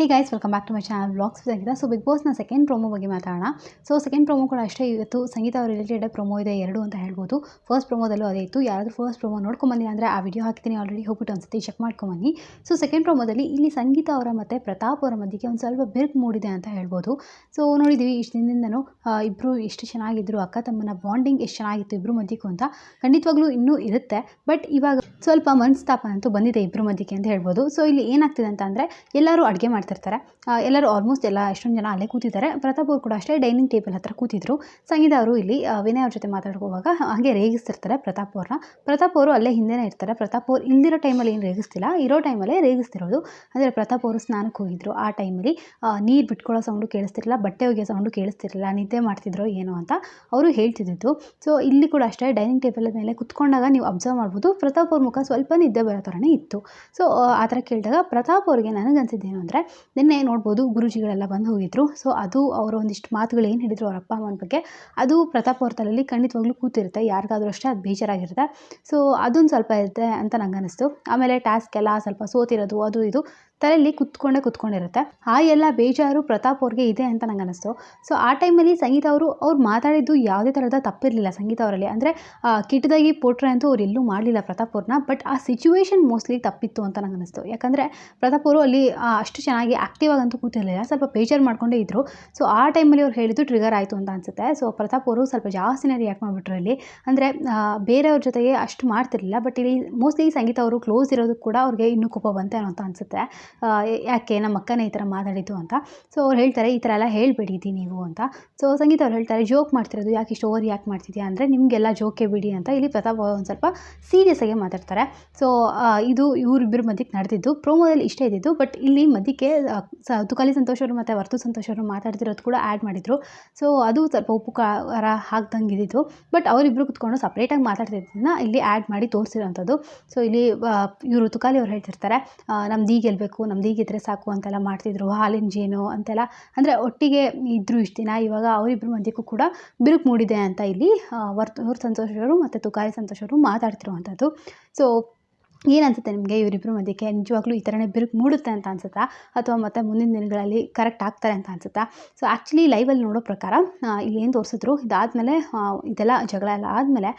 Hey guys welcome back to my channel blogs Sangeetha so big ಬಾಸ್ನ second promo ಬಗ್ಗೆ ಮಾತಾಡೋಣ. So second promo ಕೂಡ ಅಷ್ಟೇ ಇವತ್ತು ಸಂಗೀತ ಅವ್ರ ರಿಲೇಟೆಡ್ ಪ್ರೊಮೋ ಇದೆ, ಎರಡು ಅಂತ ಹೇಳ್ಬೋದು. ಫಸ್ಟ್ ಪ್ರೊಮೋದಲ್ಲೂ ಅದೇ ಇತ್ತು. ಯಾರಾದರೂ ಫಸ್ಟ್ ಪ್ರೊಮೋ ನೋಡ್ಕೊಂಬನ್ನಿ ಅಂದರೆ ಆ ವಿಡಿಯೋ ಹಾಕ್ತೀನಿ ಆಲ್ರೆಡಿ ಹೋಗ್ಬಿಟ್ಟು ಒಂದ್ಸತಿ ಚೆಕ್ ಮಾಡ್ಕೊಂಬನ್ನಿ ಸೊ ಸೆಕೆಂಡ್ ಪ್ರೊಮೋದಲ್ಲಿ ಇಲ್ಲಿ ಸಂಗೀತ ಅವರ ಮತ್ತು ಪ್ರತಾಪ್ ಅವರ ಮಧ್ಯಕ್ಕೆ ಒಂದು ಸ್ವಲ್ಪ ಬಿರುಕು ಮೂಡಿದೆ ಅಂತ ಹೇಳ್ಬೋದು. ಸೊ ನೋಡಿದ್ದೀವಿ ಇಷ್ಟು ದಿನದಿಂದನೂ ಇಬ್ಬರು ಎಷ್ಟು ಚೆನ್ನಾಗಿದ್ರು, ಅಕ್ಕ ತಮ್ಮನ ಬಾಂಡಿಂಗ್ ಎಷ್ಟು ಚೆನ್ನಾಗಿತ್ತು ಇಬ್ಬರು ಮಧ್ಯಕ್ಕೂ ಅಂತ. ಖಂಡಿತವಾಗ್ಲೂ ಇನ್ನೂ ಇರುತ್ತೆ ಬಟ್ ಇವಾಗ ಸ್ವಲ್ಪ ಮನಸ್ತಾಪ ಅಂತೂ ಬಂದಿದೆ ಇಬ್ಬರು ಮಧ್ಯಕ್ಕೆ ಅಂತ ಹೇಳ್ಬೋದು. ಸೊ ಇಲ್ಲಿ ಏನಾಗ್ತಿದೆ ಅಂತ ಅಂದರೆ, ಎಲ್ಲರೂ ಅಡುಗೆ ಮಾಡ್ತಿರ್ತಾರೆ ಆ, ಎಲ್ಲರೂ ಆಲ್ಮೋಸ್ಟ್ ಎಲ್ಲ ಎಷ್ಟೊಂದು ಜನ ಅಲ್ಲೇ ಕೂತಿದ್ದಾರೆ. ಪ್ರತಾಪ್ ಅವರು ಕೂಡ ಅಷ್ಟೇ ಡೈನಿಂಗ್ ಟೇಬಲ್ ಹತ್ರ ಕೂತಿದ್ರು. ಸಂಗೀತ ಅವರು ಇಲ್ಲಿ ವಿನಯ್ ಅವ್ರ ಜೊತೆ ಮಾತಾಡ್ಕೋವಾಗ ಹಾಗೆ ರೇಗಿಸ್ತಿರ್ತಾರೆ ಪ್ರತಾಪ್ ಅವ್ರನ್ನ ಪ್ರತಾಪ್ ಅವರು ಅಲ್ಲೇ ಹಿಂದೆನೇ ಇರ್ತಾರೆ. ಪ್ರತಾಪ್ ಅವ್ರು ಇಲ್ದಿರೋ ಟೈಮಲ್ಲಿ ಏನು ರೇಗಿಸ್ತಿಲ್ಲ. ಇರೋ ಟೈಮಲ್ಲೇ ರೇಗಿಸ್ತಿರೋದು. ಅಂದರೆ ಪ್ರತಾಪ್ ಅವರು ಸ್ನಾನಕ್ಕೆ ಹೋಗಿದ್ರು. ಆ ಟೈಮಲ್ಲಿ ನೀರು ಬಿಟ್ಕೊಳ್ಳೋ ಸೌಂಡು ಕೇಳಿಸ್ತಿರಲಿಲ್ಲ ಬಟ್ಟೆ ಒಗೆಯೋ ಸೌಂಡು ಕೇಳಿಸ್ತಿರಲಿಲ್ಲ ನಿದ್ದೆ ಮಾಡ್ತಿದ್ರೋ ಏನೋ ಅಂತ ಅವರು ಹೇಳ್ತಿದ್ದಿದ್ದು. ಸೊ ಇಲ್ಲಿ ಕೂಡ ಅಷ್ಟೇ ಡೈನಿಂಗ್ ಟೇಬಲ್ ಮೇಲೆ ಕುತ್ಕೊಂಡಾಗ ನೀವು ಅಬ್ಸರ್ವ್ ಮಾಡ್ಬೋದು ಪ್ರತಾಪ್ ಅವ್ರ ಮುಖ ಸ್ವಲ್ಪ ನಿದ್ದೆ ಬರೋ ಥರನೇ ಇತ್ತು. ಸೊ ಆ ಥರ ಕೇಳಿದಾಗ ಪ್ರತಾಪ್ ಅವ್ರಿಗೆ ನನಗನ್ಸಿದ್ದೇನು ಅಂದರೆ ನಿನ್ನೆ ನೋಡ್ಬೋದು ಗುರೂಜಿಗಳೆಲ್ಲ ಬಂದು ಹೋಗಿದ್ರು. ಸೊ ಅದು ಅವರು ಒಂದಿಷ್ಟು ಮಾತುಗಳು ಏನು ಹೇಳಿದರು ಅವ್ರ ಅಪ್ಪ ಅಮ್ಮನ ಬಗ್ಗೆ, ಅದು ಪ್ರತಾಪ್ ಅವ್ರ ತಲೆಯಲ್ಲಿ ಖಂಡಿತವಾಗ್ಲೂ ಕೂತಿರುತ್ತೆ. ಯಾರಿಗಾದ್ರೂ ಅಷ್ಟೇ ಅದು ಬೇಜಾರಾಗಿರುತ್ತೆ. ಸೊ ಅದೊಂದು ಸ್ವಲ್ಪ ಇರುತ್ತೆ ಅಂತ ನಂಗೆ ಅನ್ನಿಸ್ತು ಆಮೇಲೆ ಟಾಸ್ಕ್ ಎಲ್ಲ ಸ್ವಲ್ಪ ಸೋತಿರೋದು, ಅದು ಇದು, ತಲೆಯಲ್ಲಿ ಕುತ್ಕೊಂಡೇ ಕುತ್ಕೊಂಡಿರುತ್ತೆ. ಆ ಎಲ್ಲ ಬೇಜಾರು ಪ್ರತಾಪ್ ಅವ್ರಿಗೆ ಇದೆ ಅಂತ ನಂಗೆ ಅನ್ನಿಸ್ತು ಸೊ ಆ ಟೈಮಲ್ಲಿ ಸಂಗೀತ ಅವರು, ಅವ್ರು ಮಾತಾಡಿದ್ದು ಯಾವುದೇ ಥರದ ತಪ್ಪಿರಲಿಲ್ಲ ಸಂಗೀತ ಅವರಲ್ಲಿ. ಅಂದರೆ ಕಿಟ್ಟದಾಗಿ ಪೋಟ್ರೆ ಅಂತೂ ಅವ್ರು ಎಲ್ಲೂ ಮಾಡಲಿಲ್ಲ ಪ್ರತಾಪ್ ಅವ್ರನ್ನ ಬಟ್ ಆ ಸಿಚುವೇಶನ್ ಮೋಸ್ಟ್ಲಿ ತಪ್ಪಿತ್ತು ಅಂತ ನಂಗೆ ಅನ್ನಿಸ್ತು ಯಾಕಂದರೆ ಪ್ರತಾಪ್ ಅವರು ಅಲ್ಲಿ ಅಷ್ಟು ಚೆನ್ನಾಗಿ ಆ್ಯಕ್ಟಿವ್ ಆಗಂತೂ ಕೂತಿರಲಿಲ್ಲ, ಸ್ವಲ್ಪ ಬೇಜಾರು ಮಾಡ್ಕೊಂಡೇ ಇದ್ದರು ಸೊ ಆ ಟೈಮಲ್ಲಿ ಅವ್ರು ಹೇಳಿದ್ದು ಟ್ರಿಗರ್ ಆಯಿತು ಅಂತ ಅನಿಸುತ್ತೆ. ಸೊ ಪ್ರತಾಪ್ ಅವರು ಸ್ವಲ್ಪ ಜಾಸ್ತಿನೇ ರಿಯಾಕ್ಟ್ ಮಾಡಿಬಿಟ್ರು ಇಲ್ಲಿ. ಅಂದರೆ ಬೇರೆಯವ್ರ ಜೊತೆಗೆ ಅಷ್ಟು ಮಾಡ್ತಿರಲಿಲ್ಲ ಬಟ್ ಇಲ್ಲಿ ಮೋಸ್ಟ್ಲಿ ಸಂಗೀತ ಅವರು ಕ್ಲೋಸ್ ಇರೋದು ಕೂಡ ಅವ್ರಿಗೆ ಇನ್ನೂ ಕೋಪ ಬಂತೆ ಅನ್ನೋ ಅಂತ ಅನಿಸುತ್ತೆ ಯಾಕೆ ನಮ್ಮ ಅಕ್ಕನೇ ಈ ಥರ ಮಾತಾಡಿದ್ದು ಅಂತ. ಸೊ ಅವ್ರು ಹೇಳ್ತಾರೆ, ಈ ಥರ ಎಲ್ಲ ಹೇಳ್ಬೇಡಿದಿ ನೀವು ಅಂತ. ಸೊ ಸಂಗೀತ ಅವ್ರು ಹೇಳ್ತಾರೆ ಜೋಕ್ ಮಾಡ್ತಿರೋದು, ಯಾಕೆ ಇಷ್ಟು ಓವರ್ ಯಾಕೆ ಮಾಡ್ತಿದ್ಯಾ? ಅಂದರೆ, ನಿಮಗೆಲ್ಲ ಜೋಕೆ ಬಿಡಿ ಅಂತ. ಇಲ್ಲಿ ಪ್ರತಾಪ್ ಒಂದು ಸ್ವಲ್ಪ ಸೀರಿಯಸ್ ಆಗಿ ಮಾತಾಡ್ತಾರೆ. ಸೊ ಇದು ಇವರಿಬ್ಬರ ಮಧ್ಯಕ್ಕೆ ನಡೆದಿದ್ದು. ಪ್ರೋಮೋದಲ್ಲಿ ಇಷ್ಟೇ ಇದ್ದಿದ್ದು ಬಟ್ ಇಲ್ಲಿ ಮಧ್ಯಕ್ಕೆ ತುಕಾಲಿ ಸಂತೋಷ್ ಅವರು ಮತ್ತು ವರ್ತು ಸಂತೋಷ್ ಅವರು ಮಾತಾಡ್ತಿರೋದು ಕೂಡ ಆ್ಯಡ್ ಮಾಡಿದರು. ಸೊ ಅದು ಸ್ವಲ್ಪ ಉಪಕಾರ ಹಾಕ್ದಂಗೆ ಇದ್ದಿದ್ದು ಬಟ್ ಅವರಿಬ್ಬರು ಕುತ್ಕೊಂಡು ಸಪ್ರೇಟಾಗಿ ಮಾತಾಡ್ತಿದ್ದನ್ನ ಇಲ್ಲಿ ಆ್ಯಡ್ ಮಾಡಿ ತೋರಿಸಿರೋಂಥದ್ದು. ಸೊ ಇಲ್ಲಿ ಇವರು ತುಕಾಲಿ ಅವರು ಹೇಳ್ತಿರ್ತಾರೆ ನಮ್ದು ಈಗ ಗೆಲ್ಲಬೇಕು ನಮ್ದು ಈಗಿದ್ರೆ ಸಾಕು ಅಂತೆಲ್ಲ ಮಾಡ್ತಿದ್ರು. ಹಾಲಿನ ಜೇನು ಅಂತೆಲ್ಲ. ಅಂದರೆ ಒಟ್ಟಿಗೆ ಇದ್ದರು ಇಷ್ಟು ದಿನ, ಇವಾಗ ಅವರಿಬ್ಬರು ಮಧ್ಯಕ್ಕೂ ಕೂಡ ಬಿರುಕು ಮೂಡಿದೆ ಅಂತ ಇಲ್ಲಿ ವರ್ತು ವರ್ತ ಅವ್ರ ಸಂತೋಷ್ ಅವರು ಮತ್ತು ತುಕಾಲಿ ಸಂತೋಷ್ ಅವರು ಮಾತಾಡ್ತಿರುವಂಥದ್ದು. ಸೊ ಏನನ್ಸುತ್ತೆ ನಿಮಗೆ ಇವರಿಬ್ಬರು ಮಧ್ಯಕ್ಕೆ ನಿಜವಾಗ್ಲೂ ಈ ಥರನೇ ಬಿರುಕು ಮೂಡುತ್ತೆ ಅಂತ ಅನ್ಸುತ್ತಾ? ಅಥವಾ ಮತ್ತೆ ಮುಂದಿನ ದಿನಗಳಲ್ಲಿ ಕರೆಕ್ಟ್ ಆಗ್ತಾರೆ ಅಂತ ಅನ್ಸುತ್ತಾ? ಸೊ ಆ್ಯಕ್ಚುಲಿ ಲೈವಲ್ಲಿ ನೋಡೋ ಪ್ರಕಾರ ಇಲ್ಲಿ ಏನು ತೋರಿಸಿದ್ರು? ಇದಾದಮೇಲೆ ಇದೆಲ್ಲ ಜಗಳ ಎಲ್ಲ ಆದಮೇಲೆ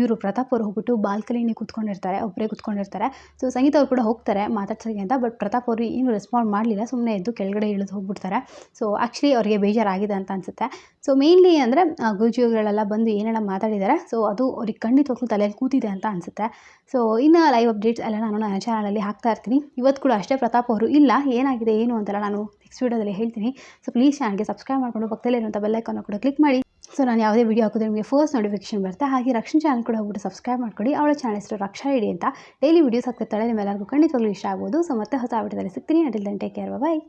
ಇವರು ಪ್ರತಾಪ್ ಅವರು ಹೋಗ್ಬಿಟ್ಟು ಬಾಲ್ಕನಿನೇ ಕೂತ್ಕೊಂಡಿರ್ತಾರೆ ಒಬ್ಬರೇ ಕೂತ್ಕೊಂಡಿರ್ತಾರೆ. ಸೊ ಸಂಗೀತ ಅವ್ರು ಕೂಡ ಹೋಗ್ತಾರೆ ಮಾತಾಡ್ಸೋಕ್ಕೆ ಅಂತ ಬಟ್ ಪ್ರತಾಪ್ ಅವರು ಏನು ರೆಸ್ಪಾಂಡ್ ಮಾಡಲಿಲ್ಲ ಸುಮ್ಮನೆ ಎದ್ದು ಕೆಳಗಡೆ ಇಳಿದು ಹೋಗ್ಬಿಡ್ತಾರೆ. ಸೊ ಆ್ಯಕ್ಚುಲಿ ಅವರಿಗೆ ಬೇಜಾರಾಗಿದೆ ಅಂತ ಅನ್ಸುತ್ತೆ. ಸೊ ಮೇಯ್ನ್ಲಿ ಅಂದರೆ ಗುರುಜಿಗಳೆಲ್ಲ ಬಂದು ಏನೆಲ್ಲ ಮಾತಾಡಿದ್ದಾರೆ ಸೊ ಅದು ಅವ್ರಿಗೆ ಖಂಡಿತವಾಗ್ಲೂ ತಲೆಯಲ್ಲಿ ಕೂತಿದೆ ಅಂತ ಅನಿಸುತ್ತೆ. ಸೊ ಇನ್ನು ಲೈವ್ ಅಪ್ಡೇಟ್ಸ್ ಎಲ್ಲ ನಾನು ನನ್ನ ಚಾನಲಲ್ಲಿ ಹಾಕ್ತಾ ಇರ್ತೀನಿ. ಇವತ್ತು ಕೂಡ ಅಷ್ಟೇ ಪ್ರತಾಪ್ ಅವರು ಇಲ್ಲ, ಏನಾಗಿದೆ, ಏನು ಅಂತೆಲ್ಲ ನಾನು ನೆಕ್ಸ್ಟ್ ವೀಡಿಯೋದಲ್ಲಿ ಹೇಳ್ತೀನಿ. ಸೊ ಪ್ಲೀಸ್ ಚಾನಲ್ಗೆ ಸಬ್ಸ್ಕ್ರೈಬ್ ಮಾಡಿಕೊಂಡು ಪಕ್ಕದಲ್ಲಿರುವಂಥ ಬೆಲ್ಲೈಕನ್ನು ಕೂಡ ಕ್ಲಿಕ್ ಮಾಡಿ. ಸೊ ನಾನು ಯಾವುದೇ ವೀಡಿಯೋ ಹಾಕಿದ್ರೆ ನಿಮಗೆ ಫಸ್ಟ್ ನೋಟಿಫಿಕೇಶನ್ ಬರುತ್ತೆ. ಹಾಗೆ ರಕ್ಷಣ್ ಚಾನಲ್ ಕೂಡ ಹೋಗ್ಬಿಟ್ಟು ಸಬ್ಸ್ಕ್ರೈಬ್ ಮಾಡ್ಕೊಳ್ಳಿ. ಅವಳ ಚಾನಲ್ ಹೆಸರು ರಕ್ಷಾ ಇಡಿ ಅಂತ. ಡೈಲಿ ವೀಡಿಯೋಸ್ ಹಾಕ್ತಿರ್ತಾಳೆ, ನಿಮ್ಮೆಲ್ಲರಿಗೂ ಖಂಡಿತವಾಗ್ಲೂ ಇಷ್ಟ ಆಗ್ಬೋದು. ಸೊ ಮತ್ತೆ ಹೊಸ ವಿಡಿಯೋದಲ್ಲಿ ಸಿಗ್ತೀನಿ. Take care bye